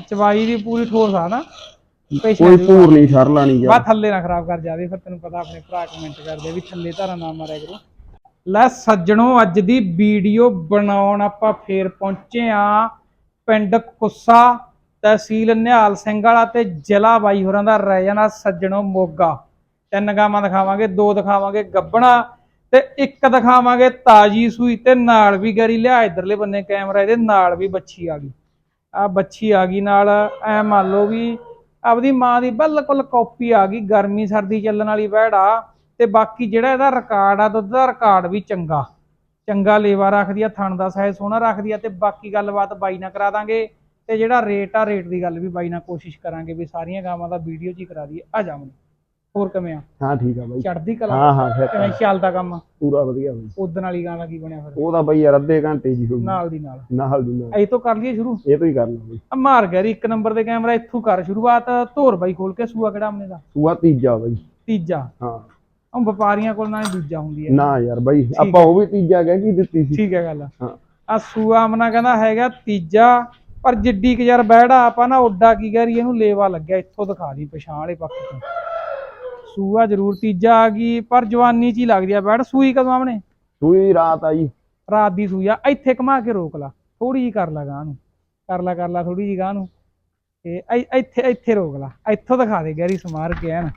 ਚਵਾਈ ਦੀ ਪੂਰੀ ਠੋਸ ਆ ਨਾ। ਕੋਈ ਭੂਰ ਨਹੀਂ ਛਰ ਲਾਣੀ ਬਾ ਯਾਰ ਥੱਲੇ ਨਾ ਖਰਾਬ ਕਰ ਜਾਵੇ ਫਿਰ ਤੈਨੂੰ ਪਤਾ ਆਪਣੇ ਭਰਾ ਕਮੈਂਟ ਕਰਦੇ ਵੀ ਥੱਲੇ ਧਾਰਾ ਨਾ ਮਾਰਿਆ ਕਰੋ। ਲੈ ਸੱਜਣੋ ਅੱਜ ਦੀ ਵੀਡੀਓ ਬਣਾਉਣ ਆਪਾਂ ਫੇਰ ਪਹੁੰਚੇ ਆ ਪਿੰਡ ਕੁੱਸਾ ਤਹਿਸੀਲ ਨਿਹਾਲ ਸਿੰਘ ਵਾਲਾ ਤੇ ਜ਼ਿਲ੍ਹਾ ਬਾਈ ਹੋਰਾਂ ਦਾ ਰਹਿ ਜਾਣਾ ਸੱਜਣੋ ਮੋਗਾ। ਤਿੰਨ ਗਾਵਾਂ ਦਿਖਾਵਾਂਗੇ ਦੋ ਦਿਖਾਵਾਂਗੇ ਗੱਬਣਾ ਤੇ ਇੱਕ ਦਿਖਾਵਾਂਗੇ ਤਾਜੀ ਸੂਈ ਤੇ ਨਾਲ ਵੀ ਗਰੀ ਲਿਆ ਇਧਰਲੇ ਬੰਨੇ ਕੈਮਰਾ ਇਹਦੇ ਨਾਲ ਵੀ ਬੱਚੀ ਆ ਗਈ। ਆ ਬੱਚੀ ਆ ਗਈ ਨਾਲ, ਐ ਮੰਨ ਲਓ ਵੀ ਆਪਦੀ ਮਾਂ ਦੀ ਬਿਲਕੁਲ ਕਾਪੀ ਆ ਗਈ, ਗਰਮੀ ਸਰਦੀ ਚੱਲਣ ਵਾਲੀ ਵਹਿੜ ਆ ਤੇ ਬਾਕੀ ਜਿਹੜਾ ਇਹਦਾ ਰਿਕਾਰਡ ਆ, ਦੁੱਧ ਦਾ ਰਿਕਾਰਡ ਵੀ ਚੰਗਾ। ਚੰਗਾ ਲੇਵਾ ਰੱਖਦੀ ਆ, ਥਣ ਦਾ ਸਾਈਜ਼ ਸੋਹਣਾ ਰੱਖਦੀ ਆ, ਤੇ ਬਾਕੀ ਗੱਲਬਾਤ ਬਾਈ ਨਾਲ ਕਰਾ ਦਾਂਗੇ, ਤੇ ਜਿਹੜਾ ਰੇਟ ਆ ਰੇਟ ਦੀ ਗੱਲ ਵੀ ਬਾਈ ਨਾਲ ਕੋਸ਼ਿਸ਼ ਕਰਾਂਗੇ ਵੀ ਸਾਰੀਆਂ ਗਾਵਾਂ ਦਾ ਵੀਡੀਓ 'ਚ ਹੀ ਕਰਾ ਦਈਏ। ਆ ਜਾਵਾਂ ਹੋਰ ਕਿਵੇਂ ਆ? ਹਾਂ ਠੀਕ ਆ ਬਾਈ। ਚੜਦੀ ਕਲਾ ਹਾਂ ਹਾਂ ਫਿਰ ਕਿਵੇਂ ਚੱਲਦਾ ਕੰਮ? ਪੂਰਾ ਵਧੀਆ ਬਾਈ। ਉਦਣ ਵਾਲੀ ਗਾਂ ਦਾ ਕੀ ਬਣਿਆ ਫਿਰ? ਉਹਦਾ ਬਾਈ ਯਾਰ ਅੱਧੇ ਘੰਟੇ ਜੀ ਹੋ ਗਈ। ਨਾਲ ਦੀ ਨਾਲ। ਨਾਲ ਦੀ ਨਾਲ। ਇਹ ਤੋਂ ਕਰ ਲਈਏ ਸ਼ੁਰੂ? ਇਹ ਤੋਂ ਹੀ ਕਰਨਾ ਬਾਈ ਆ ਮਾਰ ਗਿਆ ਰੀ ਇੱਕ ਨੰਬਰ ਦੇ ਕੈਮਰਾ ਇੱਥੋਂ ਕਰ ਸ਼ੁਰੂਆਤ। ਧੋਰ ਬਾਈ ਖੋਲ ਕੇ ਸੂਆ ਕਿਹੜਾ ਆਪਣੇ ਦਾ? ਸੂਆ ਤੀਜਾ ਬਾਈ। ਤੀਜਾ। ਹਾਂ। ਉਹ ਵਪਾਰੀਆਂ ਕੋਲ ਨਾਲ ਦੂਜਾ ਹੁੰਦੀ ਹੈ। ਨਾ ਯਾਰ ਬਾਈ ਆਪਾਂ ਉਹ ਵੀ ਤੀਜਾ ਕਹਿ ਕੀ ਦਿੱਤੀ ਸੀ। ਠੀਕ ਹੈ ਗੱਲ। ਹਾਂ। ਆ ਸੂਆ ਮਨਾ ਕਹਿੰਦਾ ਹੈਗਾ ਤੀਜਾ ਪਰ ਜਿੱਡੀ ਕਿ ਯਾਰ ਬਹਿੜਾ ਆਪਾਂ ਨਾ ਉੱਡਾ ਕੀ ਕਰੀ ਇਹਨੂੰ ਲੇਵਾ ਲੱਗਿਆ। ਇੱਥੋਂ ਦਿਖਾ ਦੀ ਪਛਾਣ ਵਾਲੇ ਪੱਖ ਤੋਂ। ਸੂਆ ਜ਼ਰੂਰ ਤੀਜਾ ਆ ਗਈ ਪਰ ਜਵਾਨੀ ਚ ਹੀ ਲੱਗਦੀ ਆ ਬੈੜ ਸੂਈ ਕਦੋਂ ਆਮਣੇ ਸੂਈ ਰਾਤ ਆਈ। ਰਾਤ ਦੀ ਸੂਈ ਆ ਇੱਥੇ ਘੁਮਾ ਕੇ ਰੋਕ ਲਾ ਥੋੜੀ ਜੀ ਕਰ ਲਾ ਗਾਂ ਨੂੰ ਕਰ ਲਾ ਕਰ ਲਾ ਥੋੜੀ ਜੀ ਗਾਂ ਨੂੰ ਤੇ ਇੱਥੇ ਇੱਥੇ ਰੋਕ ਲਾ ਇੱਥੋਂ ਦਿਖਾ ਦੇ ਗੈਰੀ ਸਮਾਰ ਕੇ ਐਨ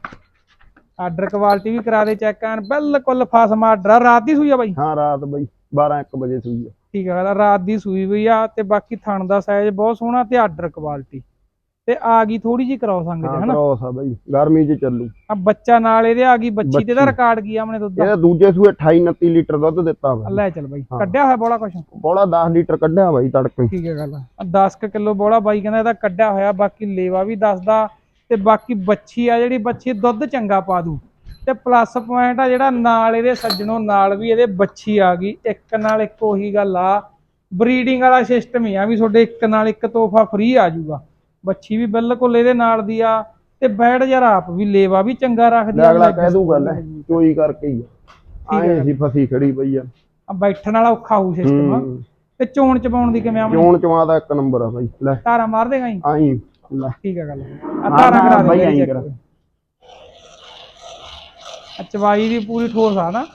ਆਰਡਰ ਕੁਆਲਿਟੀ ਵੀ ਕਰਾ ਦੇ ਚੈੱਕ ਐਨ ਬਿਲਕੁਲ ਫਸਮਾ ਆਰਡਰ ਰਾਤ ਦੀ ਸੂਈ ਆ ਬਾਈ? ਹਾਂ ਰਾਤ ਬਾਈ 12 1 ਵਜੇ ਸੂਈ ਆ। ਠੀਕ ਹੈ ਰਾਤ ਦੀ ਸੂਈ ਹੋਈ ਆ ਤੇ ਬਾਕੀ ਥਣ ਦਾ ਸਾਈਜ਼ ਬਹੁਤ ਸੋਹਣਾ ਤੇ ਆਰਡਰ ਕੁਆਲਿਟੀ ਤੇ ਆ ਗਈ ਥੋੜੀ ਜੀ ਕਰਾਓ ਸੰਗ ਚ ਹਾਂ ਹਨਾ? ਕ੍ਰੋਸ ਆ ਬਾਈ ਗਰਮੀ 'ਚ ਚੱਲੂ। ਆ ਬੱਚਾ ਨਾਲ ਇਹਦੇ ਆ ਗਈ ਬੱਚੀ ਤੇ ਦਾ। ਰਿਕਾਰਡ ਕੀ ਆ ਆਪਣੇ ਦੁੱਧ ਦਾ? ਇਹਦਾ ਦੂਜੇ ਸੂਏ 28 29 ਲੀਟਰ ਦੁੱਧ ਦਿੱਤਾ ਆ ਬਾਈ ਲੈ ਚੱਲ ਬਾਈ ਹਾਂ। ਕੱਢਿਆ ਹੋਇਆ ਬੋਲਾ ਕੁਛ? ਬੋਲਾ 10 ਲੀਟਰ ਕੱਢਿਆ ਬਾਈ ਤੜਕੇ। ਠੀਕ ਹੈ ਗੱਲ ਆ। 10 ਕਿਲੋ ਬੋਲਾ ਬਾਈ ਕਹਿੰਦਾ ਇਹਦਾ ਕੱਢਿਆ ਹੋਇਆ ਬਾਕੀ ਲੇਵਾ ਵੀ ਦੱਸਦਾ ਤੇ ਬਾਕੀ ਬੱਚੀ ਆ ਜਿਹੜੀ ਬੱਚੀ ਦੁੱਧ ਚੰਗਾ ਪਾ ਦੂ। ਤੇ ਪਲੱਸ ਪੁਆਇੰਟ ਆ ਜਿਹੜਾ ਨਾਲ ਇਹਦੇ ਸੱਜਣੋਂ ਨਾਲ ਵੀ ਇਹਦੇ ਬੱਚੀ ਆ ਗਈ ਇੱਕ ਨਾਲ ਇੱਕ ਉਹੀ ਗੱਲ ਆ। ਬਰੀਡਿੰਗ ਵਾਲਾ ਸਿਸਟਮ ਹੀ ਆ ਵੀ ਤੁਹਾਡੇ ਇੱਕ ਨਾਲ ਇੱਕ ਤੋਹਫਾ ਫ੍ਰੀ ਆ ਜਾਊਗਾ। ਬੱਚੀ ਵੀ ਬਿਲਕੁਲ ਇਹਦੇ ਨਾਲ ਦੀ ਆ ਤੇ ਬੈਡ ਯਾਰ ਆਪ ਵੀ ਲੇਵਾ ਵੀ ਚੰਗਾ ਰੱਖਦੀ ਲੈ ਅਗਲਾ ਕਹਿ ਦੂਗਾ ਲੈ ਚੋਈ ਕਰਕੇ ਹੀ ਆ। ਹੈ ਆਏ ਸੀ ਫਸੀ ਖੜੀ ਪਈ ਆ। ਆ ਬੈਠਣ ਵਾਲਾ ਔਖਾ ਹੋਊ ਸਿਸਟਮ ਹੂੰ। ਤੇ ਚੋਣ ਚਪਾਉਣ ਦੀ ਕਿਵੇਂ ਆਵਣੀ ਚੋਣ ਚਵਾ ਦਾ ਇੱਕ ਨੰਬਰ ਆ ਬਾਈ ਲੈ। ਧਾਰਾ ਮਾਰ ਦੇਗਾ ਜੀ ਆਈ ਲੈ। ਠੀਕ ਹੈ ਗੱਲ। ਆ ਹਾਂ, ਧਾਰਾ ਹਾਂ, ਕਰਾ ਬਾਈ ਦੇ ਆਈਂ ਚੈੱਕ ਕਰਾ। ਆ ਚਵਾਈ ਦੀ ਪੂਰੀ ਠੋਸ ਆ ਨਾ।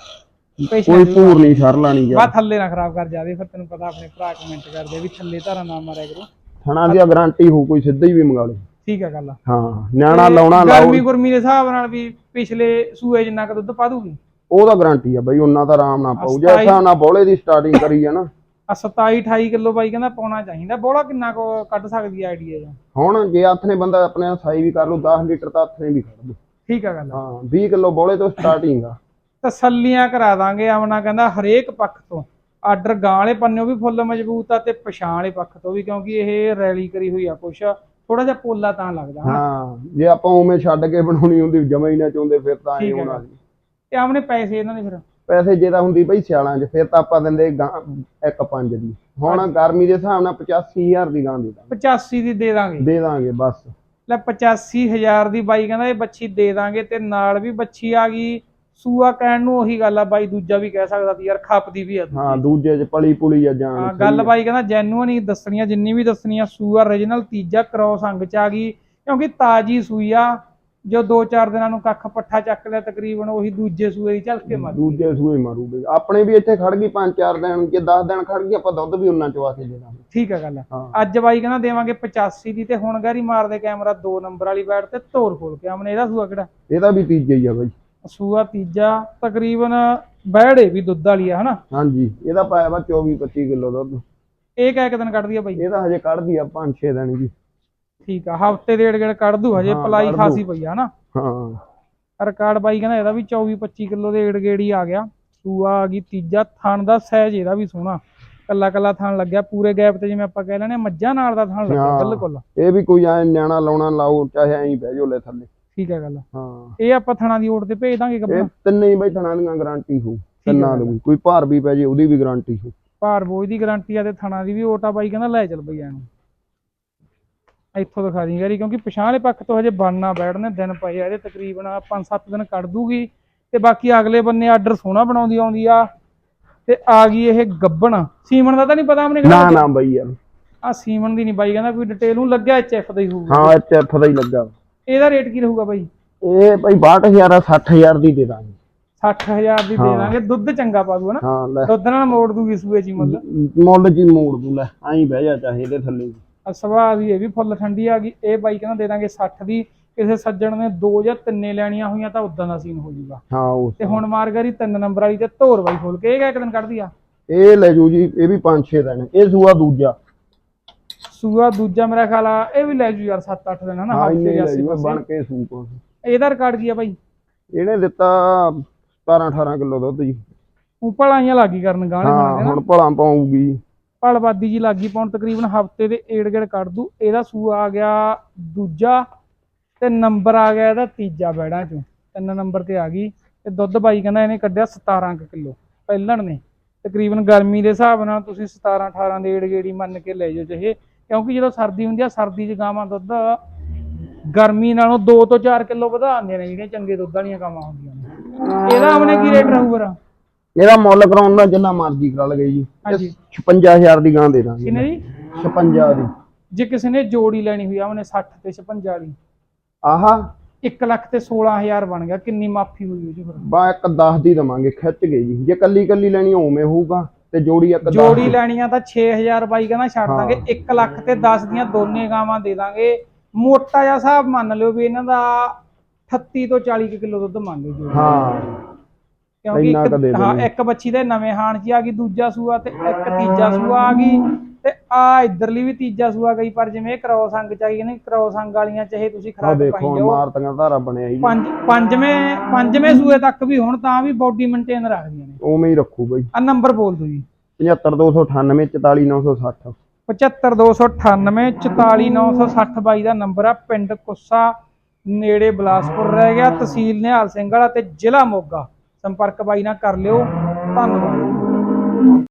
ਕੋਈ ਭੂਰ ਨਹੀਂ ਛਰ ਲਾਣੀ ਬਾ ਯਾਰ। ਥੱਲੇ ਨਾ ਖਰਾਬ ਕਰ ਜਾਵੇ ਫਿਰ ਤੈਨੂੰ ਪਤਾ ਆਪਣੇ ਭਰਾ ਕਮੈਂਟ ਕਰਦੇ ਆ ਵੀ ਥੱਲੇ ਧਾਰਾ ਨਾ ਮਾਰਿਆ ਕਰੋ। ਥਣਾ ਦੀ ਗਾਰੰਟੀ ਹੋ ਕੋਈ ਸਿੱਧਾ ਹੀ ਵੀ ਮੰਗਾ ਲਓ। ਠੀਕ ਹੈ ਗੱਲ ਆ। ਹਾਂ ਨਿਆਣਾ ਲਾਉਣਾ ਲਾਓ। ਗਰਮੀ ਗੁਰਮੀ ਦੇ ਹਿਸਾਬ ਨਾਲ ਵੀ ਪਿਛਲੇ ਸੂਏ ਜਿੰਨਾ ਕੁ ਦੁੱਧ ਪਾ ਦੂਗੀ ਉਹਦਾ ਗਾਰੰਟੀ ਆ ਬਾਈ ਉਹਨਾਂ ਦਾ ਆਰਾਮ ਨਾਲ ਪਾਉ ਜੇ ਹਿਸਾਬ ਨਾਲ ਬੋਲੇ ਦੀ ਸਟਾਰਟਿੰਗ ਕਰੀ ਆ ਨਾ। ਆ 27 28 ਕਿਲੋ ਬਾਈ ਕਹਿੰਦਾ ਪਾਉਣਾ ਚਾਹੀਦਾ। ਬੋਲਾ ਕਿੰਨਾ ਕੁ ਕੱਢ ਸਕਦੀ ਆਈਡੀਆ ਜਾਂ? ਹੁਣ ਜੇ ਹੱਥ ਨੇ ਬੰਦਾ ਆਪਣੇ ਸਾਈ ਵੀ ਕਰ ਲਓ 10 ਲੀਟਰ ਤਾਂ ਹੱਥ ਨੇ ਵੀ ਕੱਢ ਦੋ ਠੀਕ ਹੈ ਗੱਲ ਆ। ਹਾਂ 20 ਕਿਲੋ ਬੋਲੇ ਤੋਂ ਸਟਾਰਟਿੰਗ ਆ। ਤਸੱਲੀਆਂ ਕਰਾ ਦਾਂਗੇ ਆਵਣਾ ਕਹਿੰਦਾ ਹਰੇਕ ਪੱਖ ਤੋਂ। ਆਰਡਰ ਗਾਂ ਵਾਲੇ ਪੰਨਿਓ ਵੀ ਫੁੱਲ ਮਜ਼ਬੂਤ ਆ ਤੇ ਪਛਾਣ ਵਾਲੇ ਪੱਖ ਤੋਂ ਵੀ ਕਿਉਂਕਿ ਇਹ ਰੈਲੀ ਕਰੀ ਹੋਈ ਆ ਕੁਛ ਥੋੜਾ ਜਿਹਾ ਪੋਲਾ ਤਾਂ ਲੱਗਦਾ ਹਾਂ ਜੇ ਆਪਾਂ ਉਵੇਂ ਛੱਡ ਕੇ ਬਣਾਉਣੀ ਹੁੰਦੀ ਜਮਾ ਹੀ ਨਾ ਚਾਹੁੰਦੇ ਫਿਰ ਤਾਂ ਐ ਹੋਣਾ ਗੱਲ। ਤੇ ਆਵਣੇ ਪੈਸੇ ਇਹਨਾਂ ਦੇ ਫਿਰ? ਪੈਸੇ ਜੇ ਤਾਂ ਹੁੰਦੀ ਬਈ ਸਿਆਲਾਂ 'ਚ ਫਿਰ ਤਾਂ ਆਪਾਂ ਦਿੰਦੇ ਇੱਕ ਪੰਜ ਦੀ। ਹੁਣ ਗਰਮੀ ਦੇ ਹਿਸਾਬ ਨਾਲ 85000 ਦੀ ਗਾਂ ਦੇ ਦਾਂਗੇ। 85 ਦੀ ਦੇ ਦਾਂਗੇ? ਦੇ ਦਾਂਗੇ ਬਸ। ਲੈ 85000 ਦੀ ਬਾਈ ਕਹਿੰਦਾ ਇਹ ਬੱਚੀ ਦੇ ਦਾਂਗੇ ਤੇ ਨਾਲ ਵੀ ਬੱਚੀ ਆ ਗਈ ਸੂਆ ਕਹਿਣ ਨੂੰ ਉਹੀ ਗੱਲ ਆ ਬਾਈ ਦੂਜਾ ਵੀ ਕਹਿ ਸਕਦਾ ਸੀ ਯਾਰ ਖਪਦੀ ਵੀ ਆ ਦੂਜੀ। ਹਾਂ ਦੂਜੇ 'ਚ ਪਲੀ ਪੁਲੀ ਆ ਜਾਣ ਹਾਂ ਗੱਲ ਬਾਈ ਕਹਿੰਦਾ ਜੈਨੂਅਨ ਹੀ ਦੱਸਣੀਆਂ ਜਿੰਨੀ ਵੀ ਦੱਸਣੀਆਂ ਸੂਆ origignal ਤੀਜਾ ਕ੍ਰੋਸ ਅੰਗ ਚ ਆ ਗਈ ਕਿਉਂਕਿ ਤਾਜੀ ਸੂਈ ਆ ਜੋ 2-4 ਦਿਨਾਂ ਨੂੰ ਕੱਖ ਪੱਠਾ ਚੱਕ ਲਿਆ ਤਕਰੀਬਨ ਉਹੀ ਦੂਜੇ ਸੂਏ ਦੀ ਝਲਕ ਕੇ ਮਾਰੂ ਦੂਜੇ ਸੂਏ ਮਾਰੂਗੇ। ਆਪਣੇ ਵੀ ਇੱਥੇ ਖੜ ਗਈ 5-4 ਦਿਨ ਜੇ 10 ਦਿਨ ਖੜ ਗਈ ਆਪਾਂ ਦੁੱਧ ਵੀ ਉਹਨਾਂ ਚਵਾ ਕੇ ਦੇ ਦਾਂਗੇ। ਠੀਕ ਆ ਗੱਲ ਹਾਂ। ਅੱਜ ਬਾਈ ਕਹਿੰਦਾ ਦੇਵਾਂਗੇ 85 ਦੀ ਤੇ ਹੁਣ ਗਾਰੀ ਮਾਰਦੇ ਕੈਮਰਾ 2 ਨੰਬਰ ਵਾਲੀ ਬੈਟ ਤੇ ਤੋਰ ਖੋਲ ਕੇ ਆਮਨੇ ਇਹਦਾ ਸੂਆ ਕਿਹੜਾ? ਇਹਦਾ ਵੀ ਤੀਜਾ ਹੀ ਆ ਬਾਈ। ਸੂਆ ਤੀਜਾ ਤਕਰੀਬਨ ਬੈੜੇ ਵੀ ਦੁੱਧ ਵਾਲੀ ਆ ਹਨਾ? ਹਾਂਜੀ ਇਹਦਾ ਪਾਇਆ ਵਾ 24-25 ਕਿਲੋ ਦੁੱਧ। ਇਹ ਕਹਿ ਦਿਨ ਕੱਢਦੀ ਆ ਬਾਈ? ਇਹਦਾ ਹਜੇ ਕੱਢਦੀ ਆ 5-6 ਦਿਨ ਜੀ। ਠੀਕ ਆ ਹਫ਼ਤੇ ਡੇਢ ਗੇੜ ਕੱਢ ਦੂ ਹਜੇ ਪਲਾਈ। ਖਾਸੀ ਪਈ ਆ ਹਨਾ? ਹਾਂ। ਰਿਕਾਰਡ ਬਾਈ ਕਹਿੰਦਾ ਇਹਦਾ ਵੀ 24 25 ਕਿਲੋ ਦੇ ਏੜ ਗੇੜੀ ਆ ਗਿਆ। ਸੂਆ ਆ ਗਈ ਤੀਜਾ ਥਣ ਦਾ ਸਾਈਜ਼ ਇਹਦਾ ਵੀ ਸੋਹਣਾ। ਕੱਲਾ ਕੱਲਾ ਥਣ ਲੱਗਿਆ ਪੂਰੇ ਗੈਪ ਤੇ ਜਿਵੇਂ ਆਪਾਂ ਕਹਿ ਲੈਣੇ ਮੱਝਾਂ ਨਾਲ ਦਾ ਥਣ ਲੱਗਿਆ। ਬਿਲਕੁਲ। ਇਹ ਵੀ ਕੋਈ ਐ ਨਿਆਣਾ ਲਾਉਣਾ ਲਾਓ ਚਾਹੇ ਐਂ ਬਹਿ ਜਾਓ ਲੈ ਥੱਲੇ। ਠੀਕ ਹੈ ਗੱਲ। ਹਾਂ। ਇਹ ਆਪਾਂ ਥਣਾ ਦੀ ਓਟ ਤੇ ਭੇਜ ਦਾਂਗੇ ਇਹ ਕੱਪੜਾ ਤਿੰਨੇ ਹੀ ਬਾਈ ਥਣਾ ਦੀਆਂ ਗਾਰੰਟੀ ਹੋ ਤਿੰਨਾਂ ਦੀ ਕੋਈ ਭਾਰ ਵੀ ਪੈ ਜੇ ਉਹਦੀ ਵੀ ਗਾਰੰਟੀ ਹੋ। ਭਾਰ ਬੋਝ ਦੀ ਗਾਰੰਟੀ ਆ ਤੇ ਥਣਾ ਦੀ ਵੀ ਓਟ ਆ ਬਾਈ ਕਹਿੰਦਾ ਲੈ ਚੱਲ ਬਈ ਇਹਨੂੰ ਇੱਥੋਂ ਦਿਖਾ ਦੀ ਯਾਰੀ ਕਿਉਂਕਿ ਪਛਾਣ ਪੱਖ ਤੋਂ ਹਜੇ ਬਣਨਾ ਬੈਠਨੇ ਦਿਨ ਪਏ ਆ ਇਹਦੇ ਤਕਰੀਬਨ 5-7 ਦਿਨ ਕੱਢ ਦੂਗੀ। ਤੇ ਬਾਕੀ ਅਗਲੇ ਬੰਨੇ ਆਰਡਰ ਸੋਹਣਾ ਬਣਾਉਂਦੀ ਆਉਂਦੀ ਆ ਤੇ ਆ ਗਈ ਇਹ ਗੱਬਣ। ਸੀਮਨ ਦਾ ਤਾਂ ਨਹੀਂ ਪਤਾ ਆਪਣੇ ਨਾ ਨਾ ਬਾਈ ਯਾਰ। ਆ ਸੀਮਨ ਦੀ ਨਹੀਂ ਬਾਈ ਕਹਿੰਦਾ ਕੋਈ ਡਿਟੇਲ ਨੂੰ ਲੱਗਿਆ ਐਚਐਫ ਦਾ ਹੀ ਹੋਊਗਾ। ਹਾਂ ਐਚਐਫ ਦਾ ਹੀ ਲੱਗਾ ਇਹਦਾ ਰੇਟ ਕੀ ਰਹੂਗਾ ਬਾਈ? ਇਹ ਭਾਈ 62000 ਆ 60000 ਦੀ ਦੇ ਦਾਂਗੇ। 60000 ਦੀ ਦੇ। ਦਾਂਗੇ। ਦੁੱਧ ਚੰਗਾ ਪਾ ਦੂ ਨਾ। ਹਾਂ ਲੈ। ਦੁੱਧ ਨਾਲ ਮੋੜ ਦੂਗੀ ਸੂਏ ਜੀ ਮੁੱਲ। ਮੁੱਲ ਜੀ ਮੋੜ ਦੂ ਲੈ। ਐਂ ਬਹਿ ਜਾ ਚਾਹੇ ਇਹਦੇ ਥੱਲੇ ਵੀ। ਆ ਸੁਭਾਅ ਦੀ ਇਹ ਵੀ ਫੁੱਲ ਠੰਡੀ ਆ ਗਈ। ਇਹ ਬਾਈ ਕਹਿੰਦਾ ਦੇ ਦਾਂਗੇ 60 ਦੀ। ਕਿਸੇ ਸੱਜਣ ਨੇ ਦੋ ਜਾਂ ਤਿੰਨੇ ਲੈਣੀਆਂ ਹੋਈਆਂ ਤਾਂ ਉਦਾਂ ਦਾ ਸੀਨ ਹੋ ਜਾਊਗਾ। ਹਾਂ ਉਸ ਤੇ ਹੁਣ ਮਾਰਗਰੀ ਤਿੰਨ ਨੰਬਰ ਵਾਲੀ ਤੇ ਧੋਰ ਬਾਈ ਖੋਲ ਕੇ। ਇਹ ਇੱਕ ਦਿਨ ਕੱਢਦੀ ਆ? ਇਹ ਲੈ ਜੂ ਜੀ ਇਹ ਵੀ 5-6 ਦਿਨ। ਇਹ ਸੂਆ ਦੂਜਾ। ਸੂਆ ਦੂਜਾ ਮੇਰਾ ਖਿਆਲ ਆ ਇਹ ਵੀ ਲੈ ਜੂ ਯਾਰ 7-8 ਦਿਨ ਹਨਾ? ਹਾਂ ਇੰਨੇ ਲੈ ਜੂ। ਬਣ ਕੇ ਸੂਪ ਇਹਦਾ ਰਿਕਾਰਡ ਕੀ ਆ ਬਾਈ? ਇਹਨੇ ਦਿੱਤਾ 17-18 ਕਿਲੋ ਦੁੱਧ ਜੀ। ਉਪਲ ਆਈਆਂ ਲੱਗੀ ਕਰਨ ਗਾਣੇ ਹਾਂ ਬਣਾਉਂਦੇ ਨਾ? ਹੁਣ ਭਲਾ ਪਾਊਗੀ। ਪਲਵਾਦੀ ਜੀ ਲੱਗੀ ਪਾਉਣ ਤਕਰੀਬਨ ਹਫ਼ਤੇ ਦੇ ਏੜ ਗੇੜ ਕੱਢ ਦੂ। ਇਹਦਾ ਸੂਆ ਆ ਗਿਆ ਦੂਜਾ ਤੇ ਨੰਬਰ ਆ ਗਿਆ ਇਹਦਾ ਤੀਜਾ ਬੈੜਾਂ ਚੋਂ। ਤਿੰਨ ਨੰਬਰ ਤੇ ਆ ਗਈ। ਤੇ ਦੁੱਧ ਬਾਈ ਕਹਿੰਦਾ ਇਹਨੇ ਕੱਢਿਆ 17 ਕਿਲੋ ਪਹਿਲਣ ਨੇ। ਤਕਰੀਬਨ ਗਰਮੀ ਦੇ ਹਿਸਾਬ ਨਾਲ ਤੁਸੀਂ 17 18 ਦੇ ਏੜ ਗੇੜੀ ਮੰਨ ਕੇ ਲੈ ਜਾਓ ਚਾਹੇ ਕਿਉਂਕਿ ਜਦੋਂ ਸਰਦੀ ਹੁੰਦੀ ਆ ਸਰਦੀ 'ਚ ਗਾਵਾਂ ਦੁੱਧ ਗਰਮੀ ਨਾਲੋਂ 2 ਤੋਂ 4 ਕਿਲੋ ਵਧਾ ਦਿੰਦੀਆਂ ਨੇ ਜਿਹੜੀਆਂ ਚੰਗੇ ਦੁੱਧ ਵਾਲੀਆਂ ਗਾਵਾਂ ਹੁੰਦੀਆਂ ਨੇ। ਇਹਦਾ ਉਹਨੇ ਕੀ ਰੇਟ ਰਹੂਗਾ ਇਹਦਾ? ਮੁੱਲ ਕਰਾਉਣ ਦਾ ਜਿੰਨਾ ਮਰਜ਼ੀ ਕਰਾ ਲਗੇ ਜੀ। ਹਾਂਜੀ। 56000 ਦੀ ਗਾਂ ਦੇ ਦਾਂਗੇ ਕਿੰਨੇ ਜੀ 56 ਦੀ। ਜੇ ਕਿਸੇ ਨੇ ਜੋੜੀ ਲੈਣੀ ਹੋਈ ਆ ਉਹਨੇ 60 ਤੇ 56 ਵਾਲੀ ਆਹਾ। 1 ਲੱਖ ਤੇ 16000 ਬਣ ਗਿਆ ਕਿੰਨੀ ਮਾਫੀ ਹੋਈ ਉਹਦੀ ਫਿਰ ਬਾ ਇੱਕ 10 ਦੀ ਦਵਾਂਗੇ ਖਿੱਚ ਗਏ ਜੀ। ਜੇ ਕੱਲੀ ਕੱਲੀ ਲੈਣੀ ਉਵੇਂ ਹੋਊਗਾ। ਤੇ ਜੋੜੀ ਇੱਕ 10 ਜੋੜੀ ਲੈਣੀਆਂ ਤਾਂ 6000 ਬਾਈ ਕਹਿੰਦਾ ਛੱਡ ਹਾਂ। ਦਾਂਗੇ 1 ਲੱਖ ਤੇ 10 ਦੀਆਂ ਦੋਨੇ ਗਾਵਾਂ ਦੇ ਦਾਂਗੇ। ਮੋਟਾ ਜਿਹਾ ਹਿਸਾਬ ਮੰਨ ਲਿਓ ਵੀ ਇਹਨਾਂ ਦਾ 38 ਤੋਂ 40 ਕਿਲੋ ਦੁੱਧ ਮੰਨ ਲਿਓ ਜੋੜੀ। ਹਾਂ। ਕਿਉਂਕਿ ਇੱਕ ਹਾਂ ਬੱਚੀ ਦੇ ਨਵੇਂ ਹਾਣ 'ਚ ਆ ਗਈ ਦੂਜਾ ਸੂਆ ਤੇ ਇੱਕ ਤੀਜਾ ਸੂਆ ਆ ਗਈ। ਤੇ ਆ ਇਧਰਲੀ ਵੀ ਤੀਜਾ ਸੂਆ ਗਈ ਪਰ ਜਿਵੇਂ ਕ੍ਰੋਸ ਅੰਗ ਚ ਆਈ ਨੇ ਕ੍ਰੋਸ ਅੰਗ ਵਾਲੀਆਂ ਚਾਹੇ ਤੁਸੀਂ ਆ ਖਰਾਬ ਦੇਖੋ ਪਾਈ ਜਾਓ। ਮਾਰਤੀਆਂ ਧਾਰਾ ਬਣਿਆ ਜੀ ਪੰਜ ਪੰਜਵੇਂ ਪੰਜਵੇਂ ਸੂਏ ਤੱਕ ਵੀ ਹੁਣ ਤਾਂ ਵੀ ਬਾਡੀ ਮੇਨਟੇਨ ਰੱਖਦੀਆਂ। ਨੇ ਉਵੇਂ ਹੀ ਰੱਖੂ ਬਈ। ਆ ਨੰਬਰ ਬੋਲ ਦਿਓ ਜੀ। 75298 44960 75298 44960 ਬਾਈ ਦਾ ਨੰਬਰ ਆ। ਪਿੰਡ ਕੁੱਸਾ ਨੇੜੇ ਬਲਾਸਪੁਰ ਰਹਿ ਗਿਆ। ਤਹਿਸੀਲ ਨਿਹਾਲ ਸਿੰਘ ਵਾਲਾ ਤੇ ਜ਼ਿਲ੍ਹਾ ਮੋਗਾ। ਸੰਪਰਕ ਬਾਈ ਨਾਲ ਕਰ ਲਿਓ। ਧੰਨਵਾਦ।